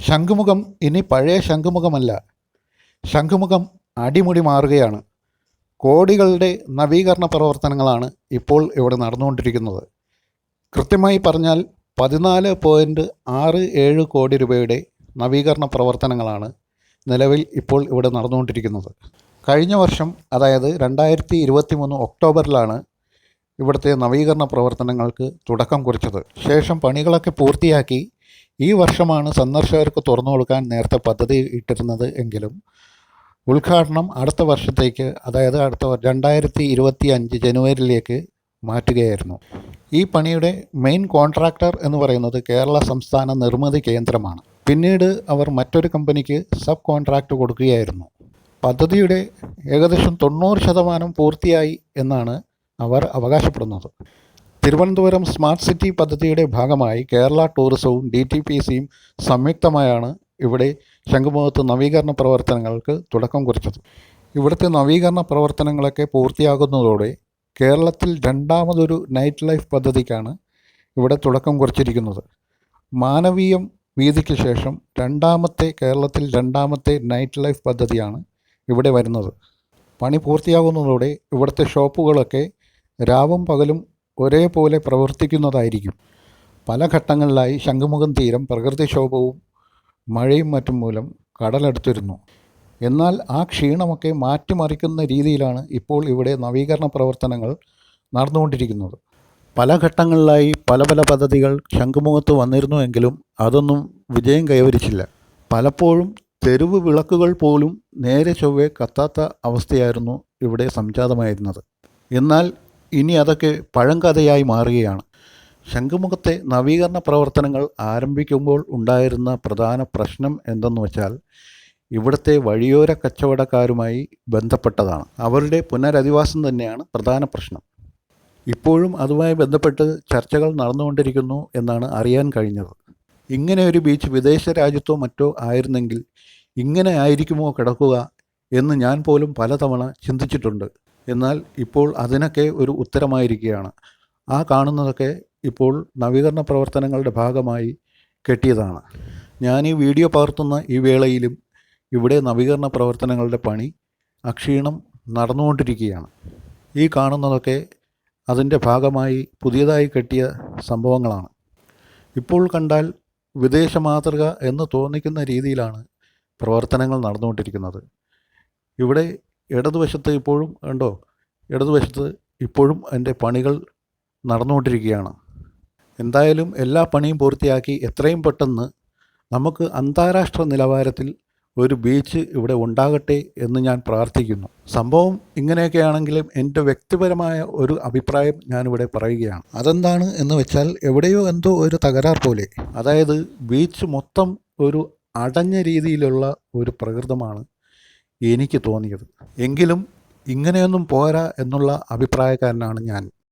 ശംഖുമുഖം ഇനി പഴയ ശംഖുമുഖമല്ല. ശംഖുമുഖം അടിമുടി മാറുകയാണ്. കോടികളുടെ നവീകരണ പ്രവർത്തനങ്ങളാണ് ഇപ്പോൾ ഇവിടെ നടന്നുകൊണ്ടിരിക്കുന്നത്. കൃത്യമായി പറഞ്ഞാൽ പതിനാല് പോയിന്റ് ആറ് ഏഴ് കോടി രൂപയുടെ നവീകരണ പ്രവർത്തനങ്ങളാണ് നിലവിൽ ഇപ്പോൾ ഇവിടെ നടന്നുകൊണ്ടിരിക്കുന്നത്. കഴിഞ്ഞ വർഷം അതായത് രണ്ടായിരത്തി ഇരുപത്തി മൂന്ന് ഒക്ടോബറിലാണ് ഇവിടുത്തെ നവീകരണ പ്രവർത്തനങ്ങൾക്ക് തുടക്കം കുറിച്ചത്. ശേഷം പണികളൊക്കെ പൂർത്തിയാക്കി ഈ വർഷമാണ് സന്ദർശകർക്ക് തുറന്നു കൊടുക്കാൻ നേരത്തെ പദ്ധതി ഇട്ടിരുന്നത് എങ്കിലും ഉദ്ഘാടനം അടുത്ത വർഷത്തേക്ക് അതായത് അടുത്ത രണ്ടായിരത്തി ഇരുപത്തി അഞ്ച് ജനുവരിയിലേക്ക് മാറ്റുകയായിരുന്നു. ഈ പണിയുടെ മെയിൻ കോൺട്രാക്ടർ എന്ന് പറയുന്നത് കേരള സംസ്ഥാന നിർമ്മിതി കേന്ദ്രമാണ്. പിന്നീട് അവർ മറ്റൊരു കമ്പനിക്ക് സബ് കോൺട്രാക്ട് കൊടുക്കുകയായിരുന്നു. പദ്ധതിയുടെ ഏകദേശം തൊണ്ണൂറ് ശതമാനം പൂർത്തിയായി എന്നാണ് അവർ അവകാശപ്പെടുന്നത്. തിരുവനന്തപുരം സ്മാർട്ട് സിറ്റി പദ്ധതിയുടെ ഭാഗമായി കേരള ടൂറിസവും ഡി ടി പി സിയും സംയുക്തമായാണ് ഇവിടെ ശംഖുമുഖത്ത് നവീകരണ പ്രവർത്തനങ്ങൾക്ക് തുടക്കം കുറിച്ചത്. ഇവിടുത്തെ നവീകരണ പ്രവർത്തനങ്ങളൊക്കെ പൂർത്തിയാകുന്നതോടെ കേരളത്തിൽ രണ്ടാമതൊരു നൈറ്റ് ലൈഫ് പദ്ധതിക്കാണ് ഇവിടെ തുടക്കം കുറിച്ചിരിക്കുന്നത്. മാനവീയം വീതിക്ക് ശേഷം രണ്ടാമത്തെ കേരളത്തിൽ രണ്ടാമത്തെ നൈറ്റ് ലൈഫ് പദ്ധതിയാണ് ഇവിടെ വരുന്നത്. പണി പൂർത്തിയാകുന്നതോടെ ഇവിടുത്തെ ഷോപ്പുകളൊക്കെ രാവും പകലും ഒരേപോലെ പ്രവർത്തിക്കുന്നതായിരിക്കും. പല ഘട്ടങ്ങളിലായി ശംഖുമുഖം തീരം പ്രകൃതിക്ഷോഭവും മഴയും മറ്റും മൂലം കടലെടുത്തിരുന്നു. എന്നാൽ ആ ക്ഷീണമൊക്കെ മാറ്റിമറിക്കുന്ന രീതിയിലാണ് ഇപ്പോൾ ഇവിടെ നവീകരണ പ്രവർത്തനങ്ങൾ നടന്നുകൊണ്ടിരിക്കുന്നത്. പല ഘട്ടങ്ങളിലായി പല പല പദ്ധതികൾ ശംഖുമുഖത്ത് വന്നിരുന്നുവെങ്കിലും അതൊന്നും വിജയം കൈവരിച്ചില്ല. പലപ്പോഴും തെരുവ് വിളക്കുകൾ പോലും നേരെ ചൊവ്വെ കത്താത്ത അവസ്ഥയായിരുന്നു ഇവിടെ സംജാതമായിരുന്നത്. എന്നാൽ ഇനി അതൊക്കെ പഴങ്കഥയായി മാറുകയാണ്. ശംഖുമുഖത്തെ നവീകരണ പ്രവർത്തനങ്ങൾ ആരംഭിക്കുമ്പോൾ ഉണ്ടായിരുന്ന പ്രധാന പ്രശ്നം എന്തെന്ന് വെച്ചാൽ ഇവിടുത്തെ വഴിയോര കച്ചവടക്കാരുമായി ബന്ധപ്പെട്ടതാണ്. അവരുടെ പുനരധിവാസം തന്നെയാണ് പ്രധാന പ്രശ്നം. ഇപ്പോഴും അതുമായി ബന്ധപ്പെട്ട് ചർച്ചകൾ നടന്നുകൊണ്ടിരിക്കുന്നു എന്നാണ് അറിയാൻ കഴിഞ്ഞത്. ഇങ്ങനെ ഒരു ബീച്ച് വിദേശ രാജ്യത്തോ മറ്റോ ആയിരുന്നെങ്കിൽ ഇങ്ങനെ ആയിരിക്കുമോ കിടക്കുക എന്ന് ഞാൻ പോലും പലതവണ ചിന്തിച്ചിട്ടുണ്ട്. എന്നാൽ ഇപ്പോൾ അതിനൊക്കെ ഒരു ഉത്തരമായിരിക്കുകയാണ്. ആ കാണുന്നതൊക്കെ ഇപ്പോൾ നവീകരണ പ്രവർത്തനങ്ങളുടെ ഭാഗമായി കെട്ടിയതാണ്. ഞാൻ ഈ വീഡിയോ പകർത്തുന്ന ഈ വേളയിലും ഇവിടെ നവീകരണ പ്രവർത്തനങ്ങളുടെ പണി അക്ഷീണം നടന്നുകൊണ്ടിരിക്കുകയാണ്. ഈ കാണുന്നതൊക്കെ അതിന്റെ ഭാഗമായി പുതിയതായി കെട്ടിയ സംഭവങ്ങളാണ്. ഇപ്പോൾ കണ്ടാൽ വിദേശ മാതൃക എന്ന് തോന്നിക്കുന്ന രീതിയിലാണ് പ്രവർത്തനങ്ങൾ നടന്നുകൊണ്ടിരിക്കുന്നത്. ഇവിടെ ഇടതുവശത്ത് ഇപ്പോഴും ഉണ്ടോ ഇടതുവശത്ത് ഇപ്പോഴും അതിന്റെ പണികൾ നടന്നുകൊണ്ടിരിക്കുകയാണ്. എന്തായാലും എല്ലാ പണിയും പൂർത്തിയാക്കി എത്രയും പെട്ടെന്ന് നമുക്ക് അന്താരാഷ്ട്ര നിലവാരത്തിൽ ഒരു ബീച്ച് ഇവിടെ ഉണ്ടാകട്ടെ എന്ന് ഞാൻ പ്രാർത്ഥിക്കുന്നു. സംഭവം ഇങ്ങനെയൊക്കെ ആണെങ്കിലും എന്റെ വ്യക്തിപരമായ ഒരു അഭിപ്രായം ഞാനിവിടെ പറയുകയാണ്. അതെന്താണ് എന്ന് വെച്ചാൽ എവിടെയോ എന്തോ ഒരു തകരാർ പോലെ. അതായത് ബീച്ച് മൊത്തം ഒരു അടഞ്ഞ രീതിയിലുള്ള ഒരു പ്രകൃതമാണ്. എനിക്ക് തോന്നിയത്. എങ്കിലും ഇങ്ങനെയൊന്നും പോരാ എന്നുള്ള അഭിപ്രായക്കാരനാണ് ഞാൻ.